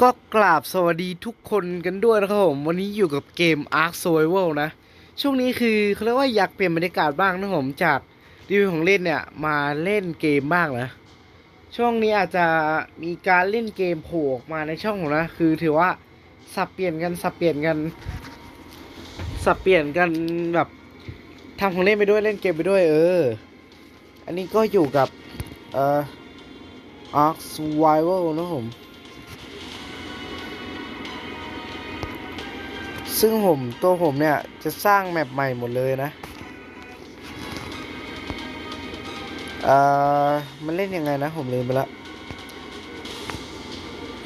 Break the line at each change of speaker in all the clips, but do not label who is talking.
ก็กราบสวัสดีทุกคนกันด้วยนะครับผม วันนี้อยู่กับเกม Ark Survival นะ ช่วงนี้คือเขาเรียกว่าอยากเปลี่ยนบรรยากาศบ้างนะผมจากรีวิวของเล่นเนี่ยมาเล่นเกมบ้างนะ ช่วงนี้อาจจะมีการเล่นเกมโผล่ออกมาในช่องผมนะ คือถือว่าสับเปลี่ยนกันสับเปลี่ยนกัน สับเปลี่ยนกันแบบทำของเล่นไปด้วยเล่นเกมไปด้วยเออ อันนี้ก็อยู่กับเอ่อ Ark Survival นะผม ซึ่งผมตัวผมเนี่ย จะสร้างแมปใหม่หมดเลยนะเอ่อมันเล่นยังไงนะ ผมลืมไปละ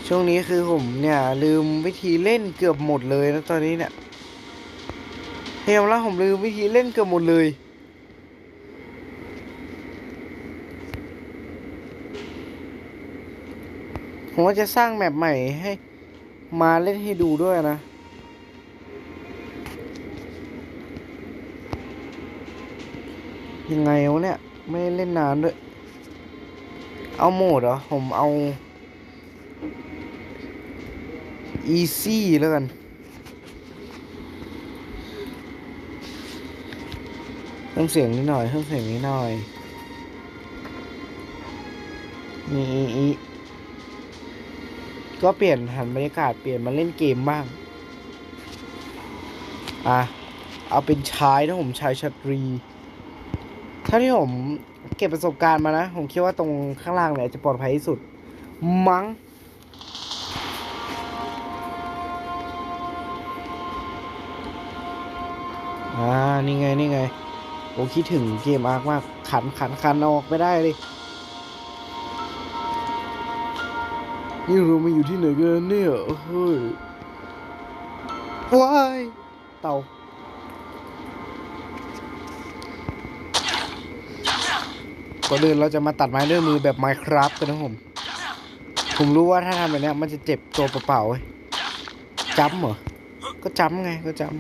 ช่วงนี้คือผมเนี่ย ลืมวิธีเล่นเกือบหมดเลยนะตอนนี้เนี่ยเฮียมแล้วผมลืมวิธีเล่นเกือบหมดเลยผมว่าจะสร้างแมปใหม่ให้มาเล่นให้ดูด้วยนะ ยังไงวะเนี่ย ไม่เล่นนานด้วย เอาโหมดเหรอ ผมเอา easy แล้วกัน เพิ่มเสียงนิดหน่อย เพิ่มเสียงนิดหน่อย นี่ก็เปลี่ยนหันบรรยากาศเปลี่ยนมาเล่นเกมบ้าง อะ เอาเป็นชายนะผมชายชาตรี ถ้าที่ผมเก็บประสบการณ์มานะ ผมคิดว่าตรงข้างล่างเนี่ยจะปลอดภัยที่สุด มั้งอ่า นี่ไง นี่ไงโอ้คิดถึงเกมอาร์คมาก ขันขันขันอออกไม่ได้เลยนี่เรามาอยู่ที่ไหนกันเนี่ยเฮ้ยว้ายเต่า ก่อนอื่นเราจะมาตัดไม้ด้วยมือแบบ Minecraft กันนะผม ผมรู้ว่าถ้าทำแบบนี้มันจะเจ็บตัวเปล่าๆเว้ยจำเหรอ ก็จำไงก็จำ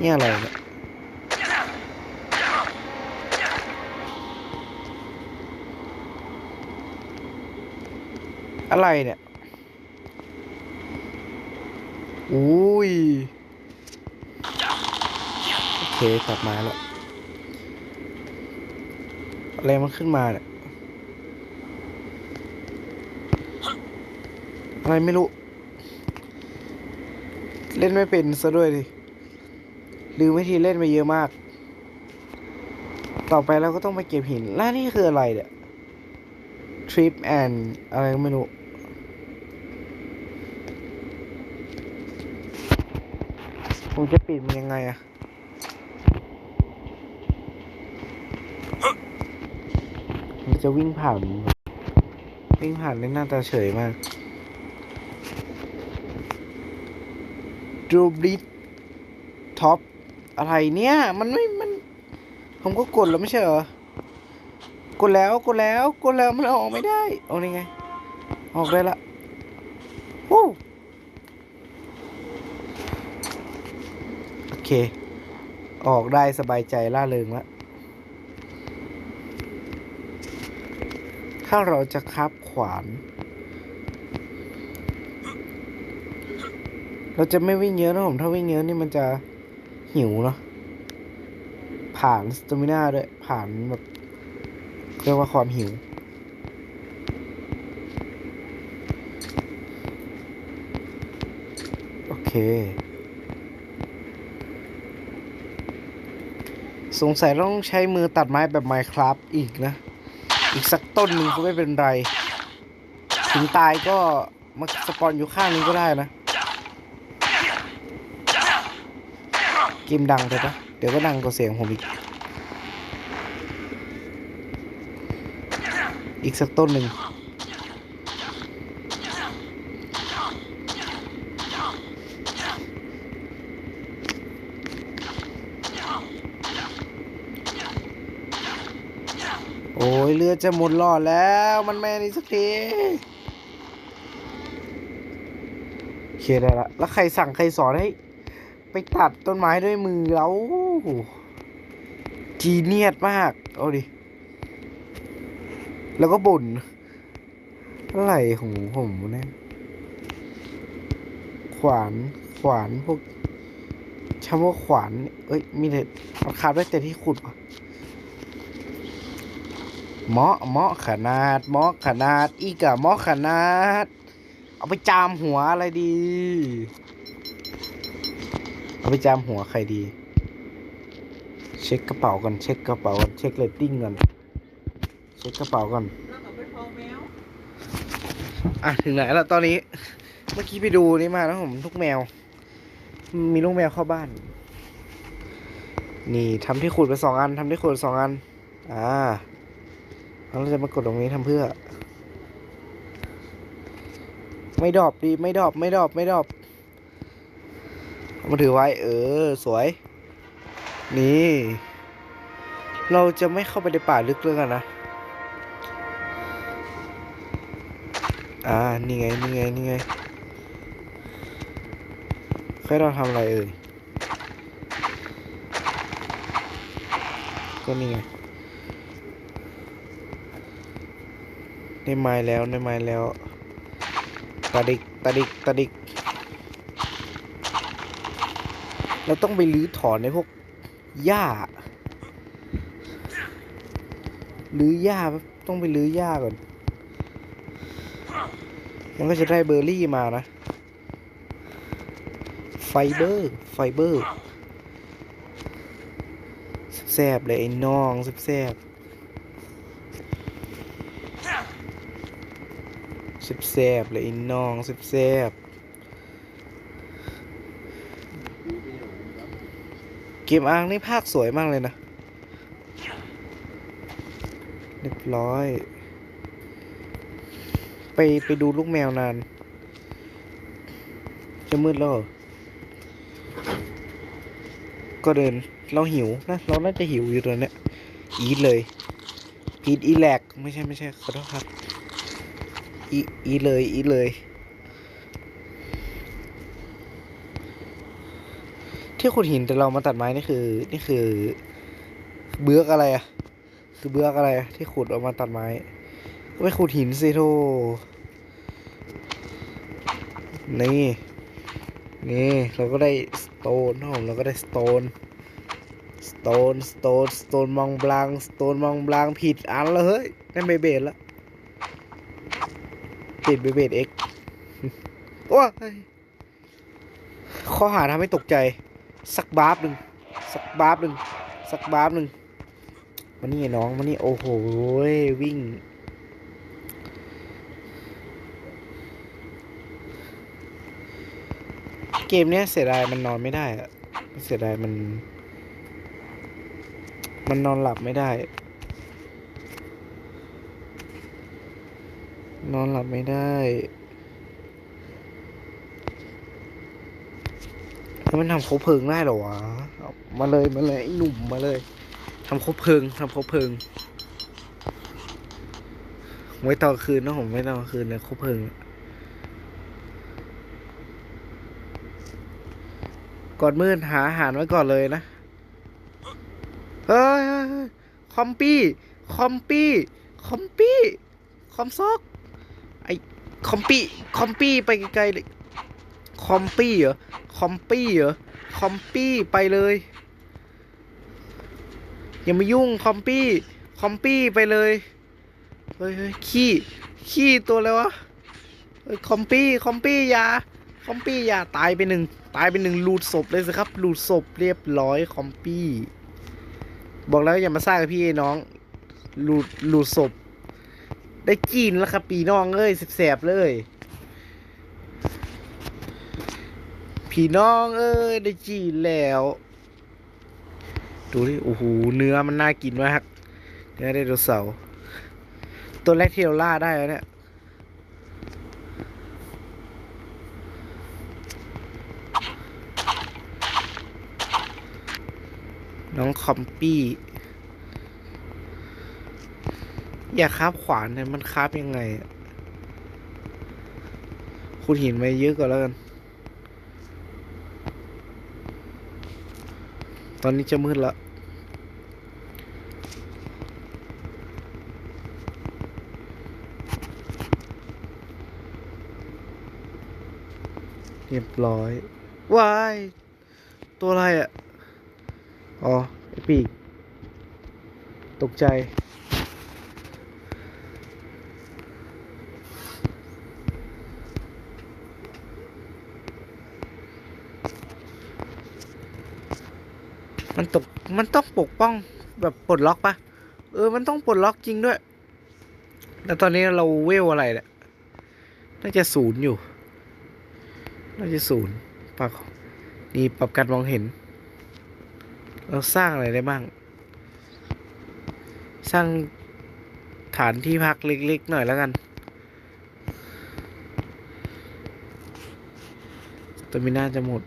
นี่อะไรเนี่ยอะไรเนี่ย อุ้ย เคกลับมาแล้วอะไรมันขึ้นมาเนี่ยอะไรไม่รู้ เล่นไม่เป็นซะด้วยดิลืมวิธีเล่นไปเยอะมาก ต่อไปเราก็ต้องไปเก็บหิน แล้วนี่คืออะไรเนี่ย trip and อะไรก็ไม่รู้ผมจะปิดมันยังไงอะผม จะวิ่งผ่าน วิ่งผ่านได้หน้าตาเฉยมากดูบลิทท็อปอะไรเนี่ย มันไม่ มัน ผมก็กดแล้วไม่ใช่เหรอ กดแล้วกดแล้วกดแล้วมันออกไม่ได้เอานี่ไง ออกได้ละวู้โอเค ออกได้สบายใจล่าเริงละ ถ้าเราจะคับขวาน เราจะไม่วิ่งเยอะนะผม ถ้าวิ่งเยอะนี่มันจะหิวเนาะ ผ่านสต a มิน่าด้วย ผ่านแบบเรียกว่าความหิว โอเค สงสัยต้องใช้มือตัดไม้แบบ Minecraft อีกนะ อีกสักต้นหนึ่งก็ไม่เป็นไร ถึงตายก็มาสปอนอยู่ข้างนี้ก็ได้นะ เกมดังไปปะเดี๋ยวก็ดังกว่าเสียงผมอีก อีกสักต้นหนึ่ง โอ้ยเรือ จะหมดหลอดแล้วมันไม่นี่สักทีโอเคได้ละแล้วใครสั่งใครสอนให้ ไปตัดต้นไม้ด้วยมือแล้วจีเนียดมาก เอาดิ แล้วก็บ่นอะไรของผมเนี่ยขวานขวานพวกชาว่าขวาน เอ้ย มีแต่มันขาดได้แต่ที่ขุดวะ เหมาะเหมาะขนาดเหมาะขนาด อีกอะเหมาะขนาด เอาไปจามหัวอะไรดี เอาไปจามหัวใครดี เช็คกระเป๋าก่อนเช็คกระเป๋าก่อนเช็คเรตติ้งก่อนเช็คกระเป๋าก่อน
แล้วก็ไปพอแมว
อะถึงไหนแล้วตอนนี้ เมื่อกี้ไปดูนี่มาแล้วผมลูกแมว มีลูกแมวเข้าบ้าน นี่ทำที่ขุดไปสองอันทำที่ขุดสองอัน อ่าแล้ว เราจะมากดตรงนี้ทำเพื่อ ไม่ดอบดีไม่ดอบไม่ดอบไม่ดอบมาถือไว้ เออ สวย นี่ เราจะไม่เข้าไปในป่าลึกเลยกันนะ อ่า นี่ไง นี่ไง นี่ไงใครเราทำอะไรเอ่ย ก็นี่ไง ได้ไม้แล้วได้ไม้แล้วตาดิกตาดิกตาดิกเราต้องไปรื้อถอนในพวกหญ้ารื้อหญ้าต้องไปรื้อหญ้าก่อน มันก็จะได้เบอร์รี่มานะ ไฟเบอร์ ไฟเบอร์แซบเลยไอ้น้องแซบ ๆแซบเลยอ้น้องสิบแซบเกมอ้างนี่ภาคสวยมากเลยนะ เรียบร้อย ไปไปดูลูกแมวนาน จะมืดแล้วก็เดินเราหิวนะ เราน่าจะหิวอยู่ตอนเนี้ยอีทเลยอีทอีแลกไม่ใช่ไม่ใช่ขอโทษครับ อีอีเลยอีเลย ที่ขุดหินแต่เรามาตัดไม้นี่คือ นี่คือ เบือกอะไรอะคือเบือกอะไรอะที่ขุดออกมาตัดไม้ไม่ขุดหินสิโทนี่นี่เราก็ได้สโตนนะผมเราก็ได้สโตนสโตนสโตนสโตนมองบลางสโตนมองบลางผิดอันแล้วเฮ้ยนั่เบเบดละ ติดเบเบดเอ็กโอ้ยข้อหาทำให้ตกใจ สักบาร์บหนึ่งสักบาร์บหนึ่งสักบาร์บหนึ่งมานี่น้องมานี่โอ้โหวิ่ง เกมเนี้ยเสียดายมันนอนไม่ได้อะเสียดายมัน มันนอนหลับไม่ได้ นอนหลับไม่ได้แล้วมันทำคบเพลิงได้หรอวะ มาเลยมาเลยไอ้หนุ่มมาเลยทำคบเพลิงทำคบเพลิงไว้ตอนคืนนะผมไว้ตอนคืนเลยคบเพลิงก่อนมืดหาอาหารไว้ก่อนเลยนะ เฮ้ยคอมปี้ คอมปี้ คอมปี้ คอมซอก คอมปี้คอมปี้ไปไกลๆเลยคอมปี้เหรอคอมปี้เหรอคอมปี้ไปเลย อย่ามายุ่งคอมปี้คอมปี้ไปเลยเฮ้ยเฮ้ยขี้ขี้ตัวอะไรวะเฮ้ยคอมปี้คอมปี้อยาคอมปี้อย่าตายไปหนึ่งตายไปหนึ่งลูดศพเลยสิครับลูดศพเรียบร้อยคอมปี้ บอกแล้วอย่ามาซ่ากับพี่น้องลูดลูดศพ ได้กินแล้วครับปีน้องเอ้ยแสบๆเลย พี่น้องเอ้ยได้จีนแล้ว ดูดิโอ้โหเนื้อมันน่ากินมากเนื้อไดโนเสาร์ตัวแรกที่เราล่าได้แล้วเนี่ยน้องคอมปี้ อย่าคาบขวานเลยมันคาบยังไงขุดหินไปเยอะก่อนแล้วกัน ตอนนี้จะมืดแล้วเรียบร้อยวาย ตัวอะไรอะ อ๋ออปีก ตกใจ มันต้องปกป้องแบบปลดล็อกปะเออ มันต้องปลดล็อกจริงด้วย แล้วตอนนี้เราเวลอะไรเนี่ย น่าจะศูนย์อยู่ น่าจะศูนย์ปรับนี่ปรับการมองเห็น เราสร้างอะไรได้บ้าง สร้างฐานที่พักเล็กๆหน่อยแล้วกันตัวมิน่าจะหมด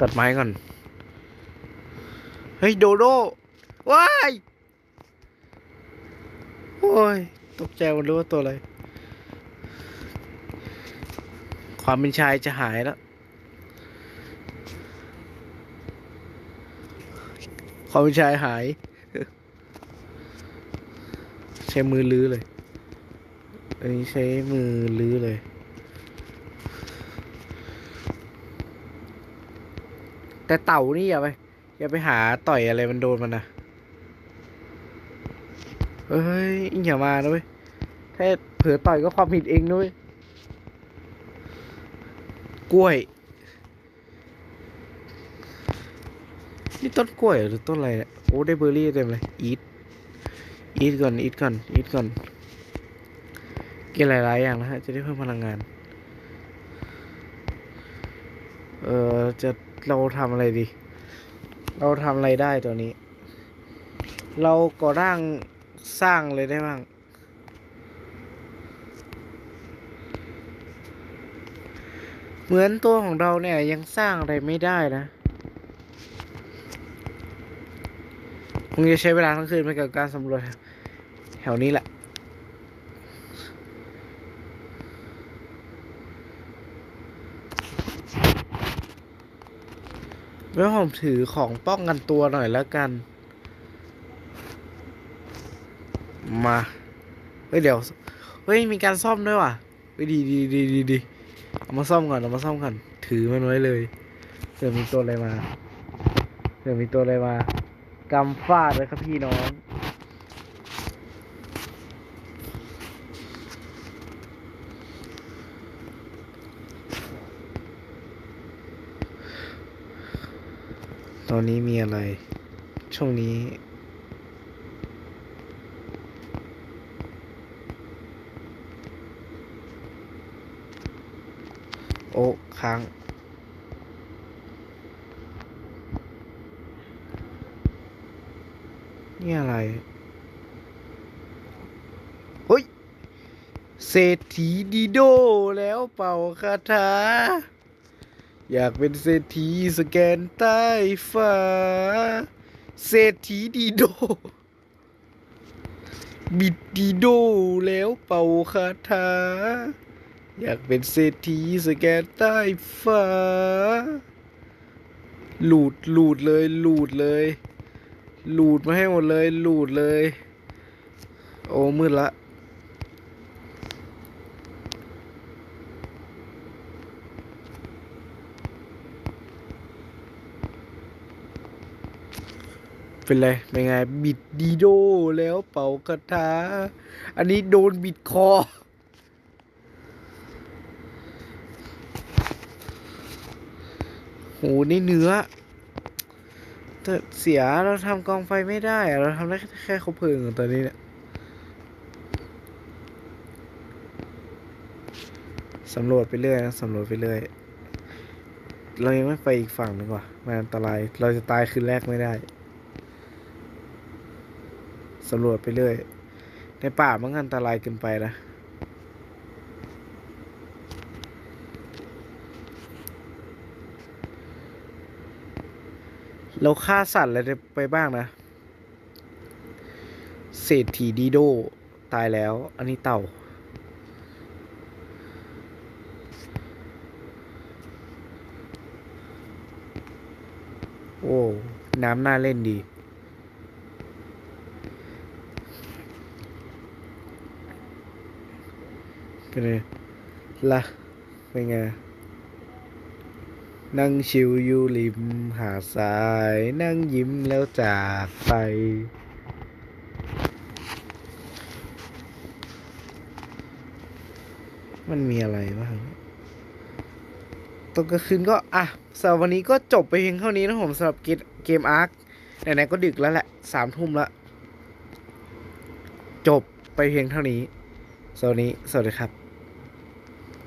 ตัดไม้ก่อน เฮ้ย โดโดว้ายโอ้ย ตกใจหมันรู้ว่าตัวอะไร ความเป็นชายจะหายแล้ว ความเป็นชายหาย ใช้มือลื้อเลย อันนี้ใช้มือลื้อเลยแต่เต่านี่อย่าไป อย่าไปหาต่อยอะไรมันโดนมันนะเฮ้ยอย่ามานะเว้ยถ้าเผลอต่อยก็ความผิดเองด้วยกล้วย นี่ต้นกล้วยหรอหรือต้นอะไรเนี่ยโอ้ได้เบอร์รี่เต็มเลยอีทอีทก่อนอีทก่อนอีทก่อนกินหลายๆอย่างนะฮะ จะได้เพิ่มพลังงาน เออจะเราทำอะไรดี เราทำอะไรได้ตัวนี้ เราก่อร่างสร้างเลยได้บ้าง เหมือนตัวของเราเนี่ยยังสร้างอะไรไม่ได้นะคงจะใช้เวลาทั้งคืนไปกับการสำรวจแถวนี้แหละ แล้วผมถือของป้องกันตัวหน่อยแล้วกัน มา เฮ้ยเดี๋ยว เฮ้ยมีการซ่อมด้วยว่ะเฮ้ยดีดีดีดีดีเอามาซ่อมก่อนเอามาซ่อมก่อน ถือมันไว้เลยเดี๋ยวมีตัวอะไรมาเดี๋ยวมีตัวอะไรมากำฟาดเลยครับพี่น้อง ตอนนี้มีอะไร ช่วงนี้ โอ้ค้างนี่อะไร เฮ้ย เศรษฐีดีโดแล้วเป่าคาถา อยากเป็นเศรษฐีสแกนใต้ฟ้า เศรษฐีดีโด บิดดีโดแล้วเป่าคาถา อยากเป็นเศรษฐีสแกนใต้ฟ้า หลูดหลูดเลยหลูดเลย หลูดมาให้หมดเลยหลูดเลย โอ้มืดละ เป็นไรเป็นไง บิดดีโดแล้วเป่ากระทาอันนี้โดนบิดคอ โหนี่เนื้อแต่เสียเราทำกองไฟไม่ได้ เราทำได้แค่คบเพลิงตอนนี้เนี่ยสำรวจไปเรื่อยนะสำรวจไปเรื่อย เรายังไม่ไปอีกฝั่งหนึงว่ะมันอันตราย เราจะตายคืนแรกไม่ได้ สำรวจไปเรื่อย ในป่ามันอันตรายเกินไปนะเราฆ่าสัตว์อะไรไปบ้างนะ เศรษฐีดีโด ตายแล้ว อันนี้เต่า โอ้ น้ำน่าเล่นดี เป็นไงละเป็นไง นั่งชิวอยู่ริมหาดทราย นั่งยิ้มแล้วจากไป มันมีอะไรบ้างตอนกลางคืนก็ อะสำหรับวันนี้ก็จบไปเพียงเท่านี้นะผมสำหรับเกมเกมอาร์คไหนๆก็ดึกแล้วแหละสามทุ่มแล้วจบไปเพียงเท่านี้สวัสดีสวัสดีครับ